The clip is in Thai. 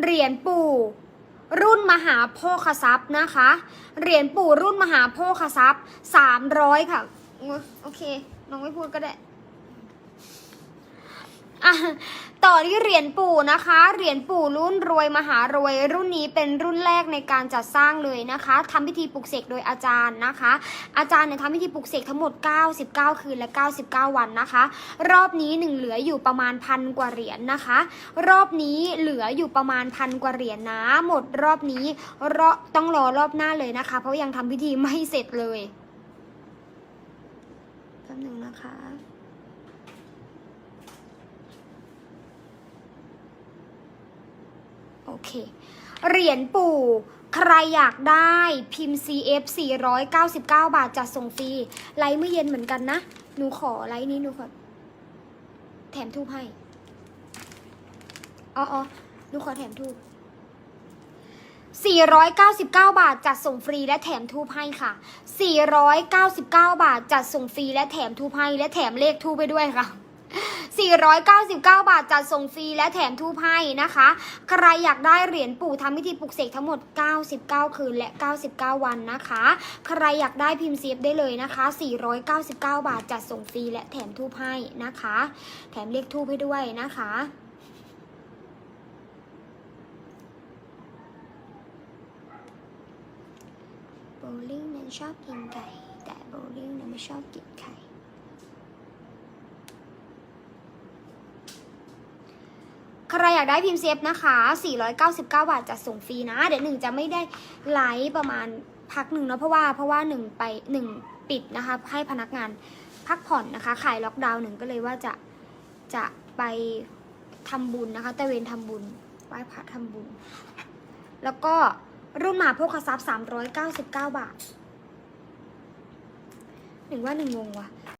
เหรียญปู่รุ่นมหาโพคทรัพย์นะคะ เหรียญปู่รุ่นมหาโพคทรัพย์สามร้อยค่ะ โอเค น้องไม่พูดก็ได้ อะต่อที่เหรียญปู่นะคะ เหรียญปู่รุ่นรวยมหารวย รุ่นนี้เป็นรุ่นแรกในการจัดสร้างเลยนะคะทำพิธีปลุกเสกโดยอาจารย์นะคะ อาจารย์เนี่ยทำพิธีปลุกเสกทั้งหมด 99 คืนและ 99 วันนะคะ รอบนี้หนึ่งเหลืออยู่ประมาณพันกว่าเหรียญนะคะ รอบนี้เหลืออยู่ประมาณพันกว่าเหรียญนะหมดรอบนี้รอต้องรอรอบหน้าเลยนะคะ เพราะยังทำพิธีไม่เสร็จเลยแป๊บหนึงนะคะ โอเค เหรียญปู่ ใครอยากได้พิมพ์ CF 499 บาทจัดส่งฟรี ไลฟ์เมื่อเย็นเหมือนกันนะ หนูขอไลฟ์นี้หนูขอ แถมทูบให้ อ๋ออ๋อหนูขอแถมทูบ499 บาทจัดส่งฟรีและแถมทูบให้ค่ะ 499 บาทจัดส่งฟรีและแถมทูบให้และแถมเลขทูบไปด้วยค่ะ 499 บาทจัดส่งฟรีและแถมทูบให้นะคะ ใครอยากได้เหรียญปู่ทำพิธีปลุกเสกทั้งหมด 99 คืนและ 99 วันนะคะ ใครอยากได้พิมพ์เซฟได้เลยนะคะ 499 บาทจัดส่งฟรีและแถมทูบให้นะคะ แถมเลขทูบให้ด้วยนะคะโบลิ่งนั้นชอบกินไก่ แต่โบลิ่งนั้นไม่ชอบกินไข่ ใครอยากได้พิมพ์เซฟนะคะ 499 บาทจะส่งฟรีนะ เดี๋ยวหนึ่งจะไม่ได้ไลฟ์ประมาณพักหนึ่งเนอะเพราะว่าเพราะว่าหนึ่งไปหนึ่งปิดนะคะ ให้พนักงานพักผ่อนนะคะขายล็อกดาวน์หนึ่งก็เลยว่าจะจะไปทำบุญนะคะตะเวนทำบุญไหว้พระทำบุญ แล้วก็รุ่นหมาโภคทรัพย์399บาทหนึ่งว่าหนึ่งงงว่ะ